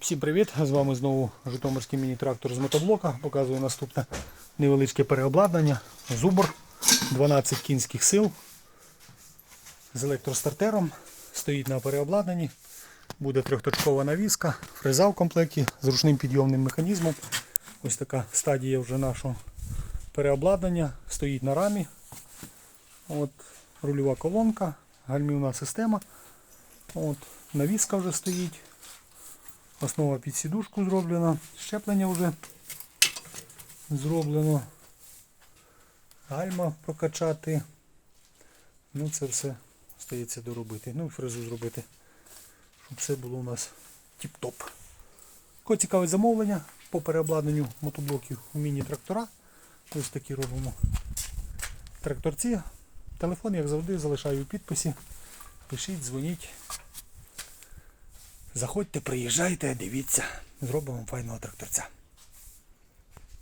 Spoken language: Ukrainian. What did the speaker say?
Всім привіт! З вами знову Житомирський міні-трактор з мотоблока. Показую наступне невеличке переобладнання. Зубр 12 кінських сил з електростартером. Стоїть на переобладнанні. Буде трьохточкова навіска, фреза в комплекті з ручним підйомним механізмом. Ось така стадія вже нашого переобладнання. Стоїть на рамі. От, рульова колонка, гальмівна система. От, навіска вже стоїть. Основа під сідушку зроблена, щеплення вже зроблено. Гальма прокачати. Ну це все стається доробити. Ну і фрезу зробити, щоб все було у нас тіп-топ. Кого цікаве замовлення по переобладнанню мотоблоків у міні-трактора. Ось такі робимо тракторці. Телефон, як завжди, залишаю у підписі. Пишіть, дзвоніть. Заходьте, приїжджайте, дивіться, зробимо файного тракторця.